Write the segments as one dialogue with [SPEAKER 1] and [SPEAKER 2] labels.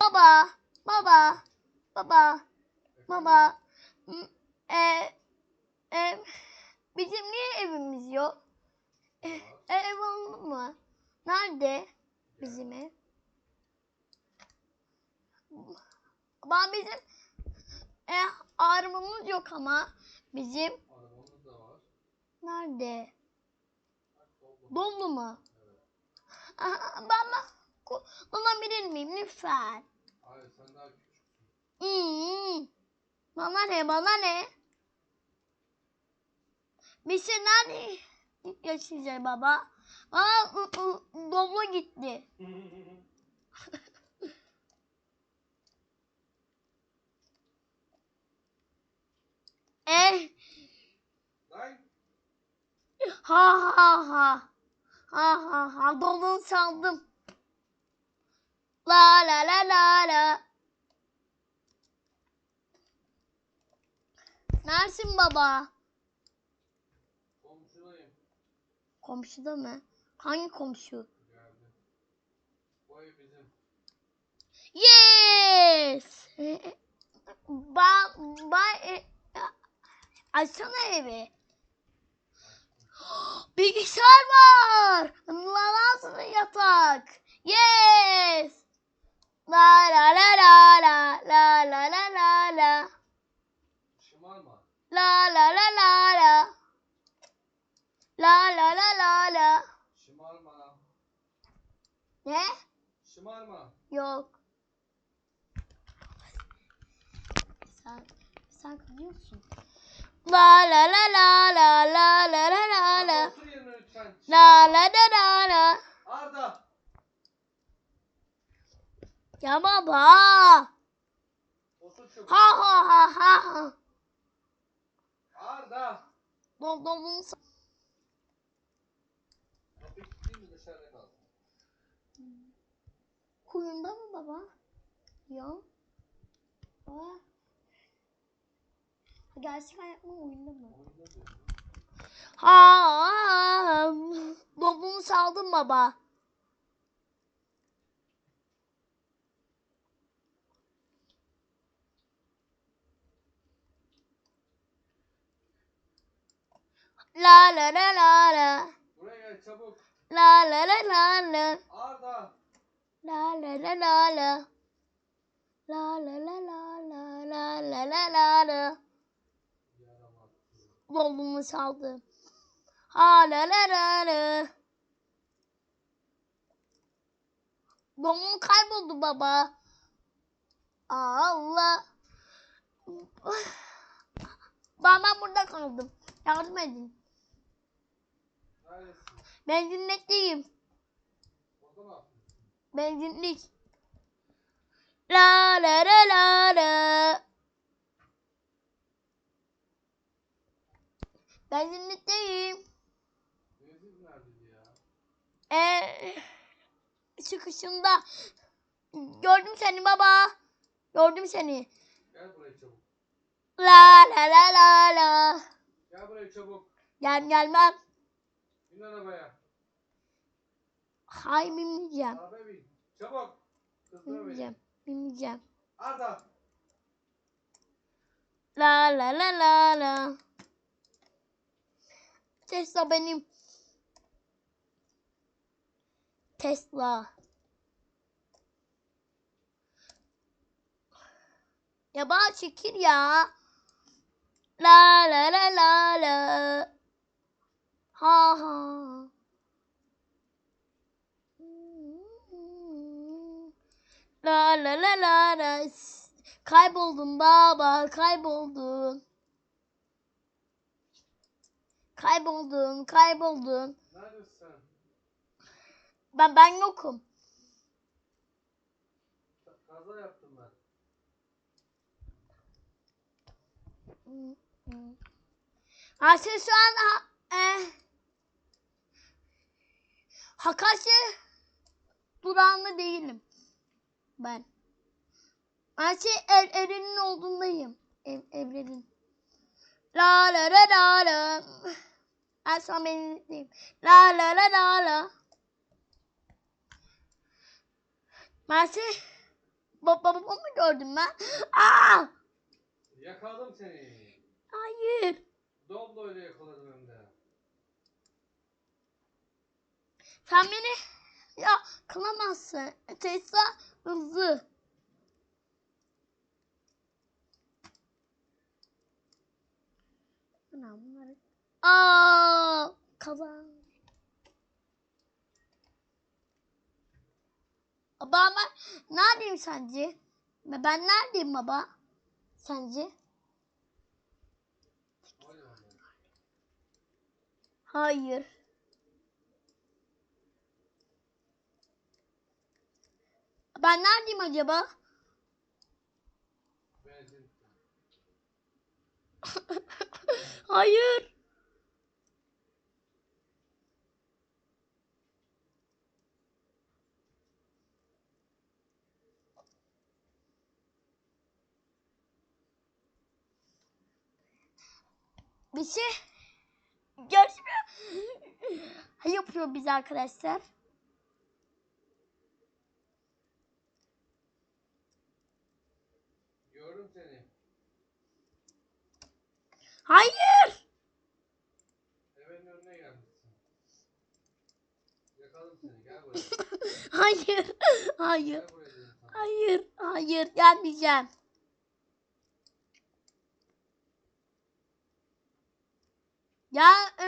[SPEAKER 1] Baba, baba, baba, baba. E, e, bizim niye evimiz yok? E, e, ev oldu mu? Nerede bizim ev? Baba bizim e, arabamız yok ama bizim
[SPEAKER 2] Arabamız da var.
[SPEAKER 1] nerede? Dolu mu? Aha, Baba kullanabilir miyim lütfen?
[SPEAKER 2] Hayır sen daha küçüksün.
[SPEAKER 1] Hmm. Bana ne bana ne? Biz şey nerede yaşayacağız baba? I- dolu gitti. Eh ha ha ha. Ha ha ha dolu sandım. La la la la la. Neresin baba?
[SPEAKER 2] komşudayım.
[SPEAKER 1] Komşuda mı? Hangi komşu?
[SPEAKER 2] Geldi. Bu ev bizim.
[SPEAKER 1] Yes! Ba ba e, açsana evi. Bilgisayar var. Nasıl yatak? Yes! La la la la la la la la la la
[SPEAKER 2] Şımarma.
[SPEAKER 1] la la la la la la la la la la
[SPEAKER 2] Şımarma.
[SPEAKER 1] Ne?
[SPEAKER 2] Şımarma.
[SPEAKER 1] Yok. Sen sen kızıyorsun. La la la la la la la la la la la la la la la
[SPEAKER 2] Arda.
[SPEAKER 1] Ya baba. Ha ha ha ha.
[SPEAKER 2] Arda.
[SPEAKER 1] Dol
[SPEAKER 2] dışarıda kalsın?
[SPEAKER 1] kuyunda mı baba? Yok. Baba. Gerçek hayat mı oyunda mı? Ha, dolunu saldım baba. La la la la la
[SPEAKER 2] Buraya gel çabuk.
[SPEAKER 1] la la la la la
[SPEAKER 2] Arda.
[SPEAKER 1] la la la la la la la la la la la la la la la. Dolunu saldım. Ha la la la la. Dolun kayboldu baba. Allah. Ben, ben burada kaldım. Yardım edin.
[SPEAKER 2] Neredesin?
[SPEAKER 1] Benzinlikteyim. Benzinlik. La la la la la. Benzinlikteyim.
[SPEAKER 2] Benzin neredeydi ya?
[SPEAKER 1] Ee, çıkışında gördüm seni baba. Gördüm seni.
[SPEAKER 2] Gel buraya çabuk.
[SPEAKER 1] La la la la la.
[SPEAKER 2] Gel buraya çabuk.
[SPEAKER 1] Gel gelmem.
[SPEAKER 2] Bin arabaya.
[SPEAKER 1] Hay binmeyeceğim.
[SPEAKER 2] Arabaya bin. Çabuk. Kızdıra beni.
[SPEAKER 1] Binmeyeceğim. Binmeyeceğim.
[SPEAKER 2] Arda.
[SPEAKER 1] La la la la la. Tesla benim. Tesla. Ya bana çekil ya. La la la la la. Ha ha. La la la la la. Kayboldum baba, kayboldum. Kayboldum, kayboldum.
[SPEAKER 2] Neredesin?
[SPEAKER 1] Ben ben yokum.
[SPEAKER 2] Ka- Kaza yaptım ben.
[SPEAKER 1] An ha, e, Hakasya durağında değilim. Ben. Ben şey ev, evrenin olduğundayım. Ev, evrenin. La la la la la. Ben sana benzikliyim. La la la la la. Şey Bab babamı mı gördüm ben? Aa!
[SPEAKER 2] Yakaladım seni.
[SPEAKER 1] Hayır.
[SPEAKER 2] Doblo'yla yakaladım hem de.
[SPEAKER 1] Sen beni ya kılamazsın. Tesla hızlı. Ana bunları. Aa, kazan. Baba ben neredeyim sence? Ben neredeyim baba? Sence?
[SPEAKER 2] Hadi bakalım.
[SPEAKER 1] Hayır. Ben neredeyim acaba? Hayır. Bir şey görüşmüyor. Yapıyor biz arkadaşlar.
[SPEAKER 2] Gördüm seni.
[SPEAKER 1] Hayır.
[SPEAKER 2] Evin önüne gelmişsin. Yakaladım seni. Gel buraya.
[SPEAKER 1] Hayır. Hayır.
[SPEAKER 2] Gel buraya.
[SPEAKER 1] Hayır. Hayır. Gelmeyeceğim. Ya e,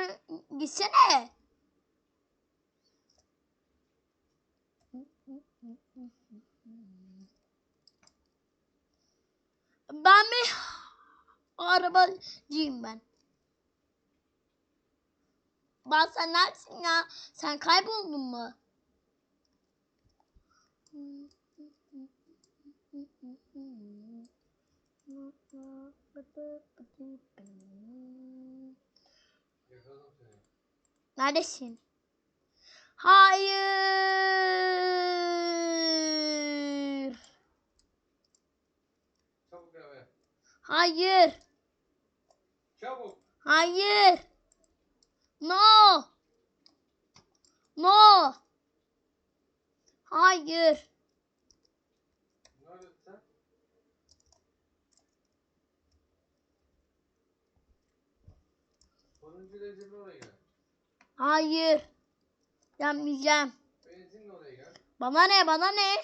[SPEAKER 1] gitsene. Ben mi? Arabacıyım ben. Ben sen neredesin ya? Sen kayboldun mu?
[SPEAKER 2] Yakaladım
[SPEAKER 1] Neredesin? Hayır.
[SPEAKER 2] Çabuk eve.
[SPEAKER 1] Hayır.
[SPEAKER 2] Çabuk.
[SPEAKER 1] Hayır. No. No. Hayır.
[SPEAKER 2] Sonuncu ilacın oraya.
[SPEAKER 1] Hayır. Yapmayacağım.
[SPEAKER 2] Benzinle oraya gel.
[SPEAKER 1] Bana ne? Bana ne?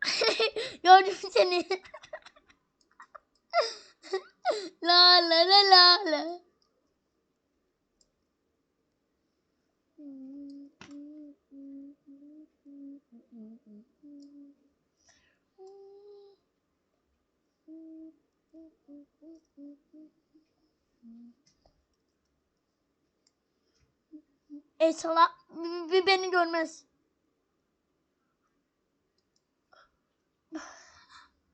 [SPEAKER 1] Gördüm seni. la la la la la. Esra bir beni görmez.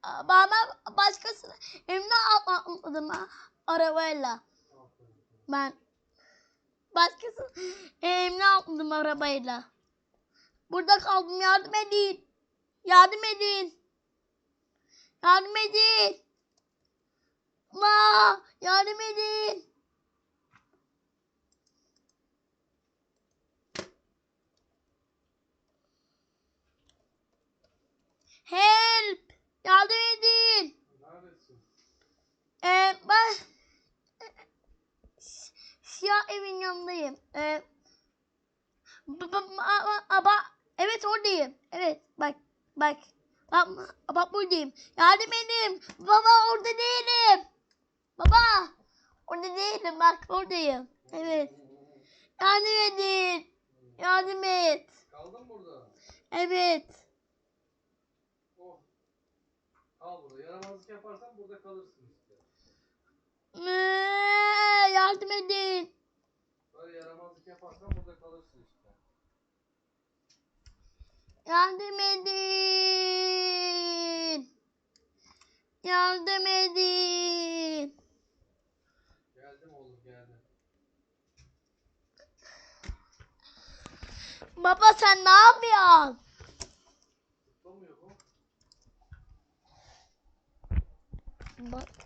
[SPEAKER 1] Bana başkası evine atladım ha, arabayla. Ben başkası evine atladım arabayla. Burada kaldım yardım edin. Yardım edin. Yardım edin. Ma yardım edin. Help! Yardım edin.
[SPEAKER 2] Neredesin?
[SPEAKER 1] Ee, ben siyah evin yanındayım. Ee, ama, evet oradayım. Evet bak bak. Bak, bak buradayım. Yardım edin. Baba orada değilim. Baba orada değilim bak oradayım. Evet. Yardım edin. Yardım et.
[SPEAKER 2] Kaldın burada.
[SPEAKER 1] Evet.
[SPEAKER 2] Oh. Burada. Yaramazlık yaparsan burada kalırsın işte.
[SPEAKER 1] Ee, Yardım edin.
[SPEAKER 2] Yaramazlık yaparsan burada kalırsın işte.
[SPEAKER 1] Yardım edin. Yardım edin.
[SPEAKER 2] Geldim oğlum geldim.
[SPEAKER 1] Baba sen ne yapıyorsun?
[SPEAKER 2] Tutlamıyor bu.
[SPEAKER 1] Bak.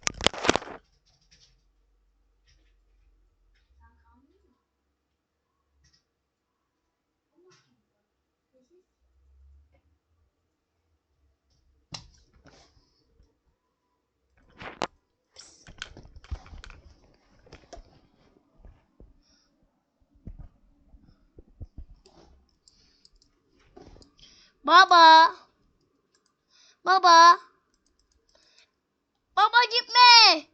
[SPEAKER 1] Baba. Baba. Baba gitme.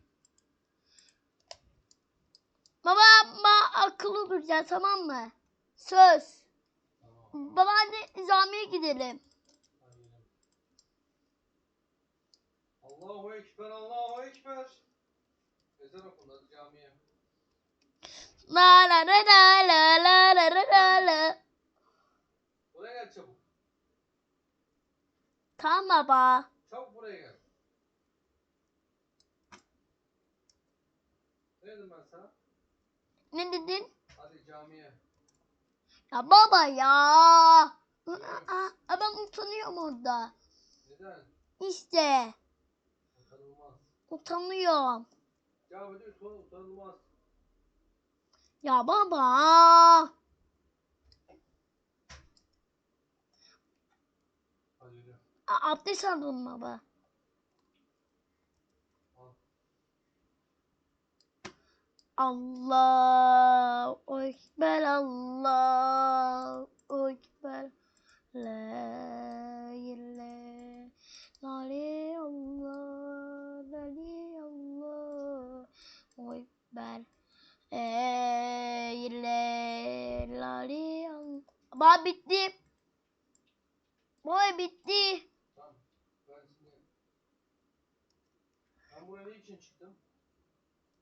[SPEAKER 1] Baba ma akıllı duracağız tamam mı? Söz.
[SPEAKER 2] Tamam.
[SPEAKER 1] Baba hadi camiye gidelim.
[SPEAKER 2] Allahu Ekber, Allahu Ekber. Ezan okundu camiye.
[SPEAKER 1] La la la la la la la la la la.
[SPEAKER 2] Buraya gel çabuk.
[SPEAKER 1] Tamam baba.
[SPEAKER 2] Çabuk buraya gel. Ne dedim ben sana?
[SPEAKER 1] Ne dedin?
[SPEAKER 2] Hadi camiye.
[SPEAKER 1] Ya baba ya. Aa, ben utanıyorum orada.
[SPEAKER 2] Neden?
[SPEAKER 1] İşte.
[SPEAKER 2] Utanılmaz.
[SPEAKER 1] Utanıyorum.
[SPEAKER 2] Camide utan utanılmaz.
[SPEAKER 1] Ya baba. A abdest aldım baba. Allah Ekber Allah Ekber. La ilahe Lale Allah Lale Allah Ekber Eyle Lale Allah Baba bitti. Boy bitti.
[SPEAKER 2] Buraya ne için çıktım?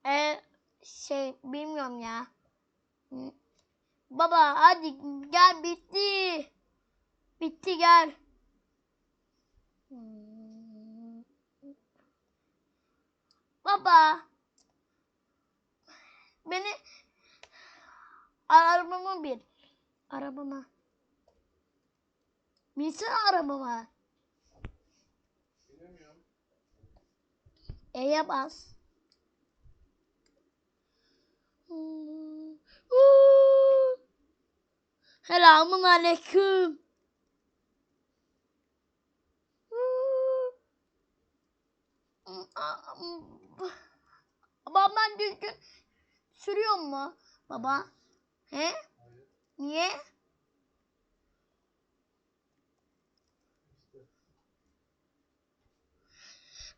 [SPEAKER 1] E şey bilmiyorum ya. Baba hadi gel bitti. Bitti gel. Baba. Beni arabama bir. Arabama. Binsene arabama. E'ye bas. Selamun aleyküm. Babam ben düzgün sürüyor mu baba? He? Niye?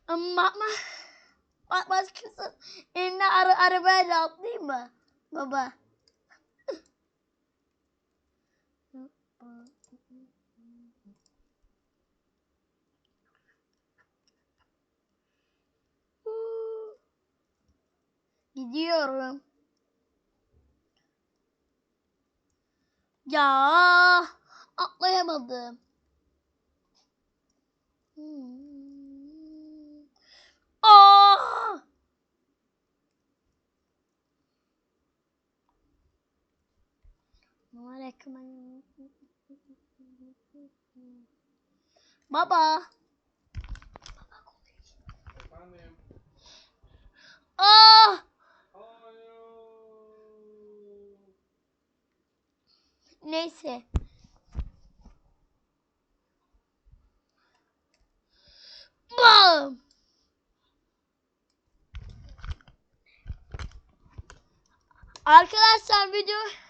[SPEAKER 1] Ama başkası eline ara, arabayla atlayayım mı? Baba. Gidiyorum. Ya atlayamadım. Hmm. Aa! Aleyküm. Baba.
[SPEAKER 2] Efendim. Hayır.
[SPEAKER 1] Neyse. Bam! Arkadaşlar video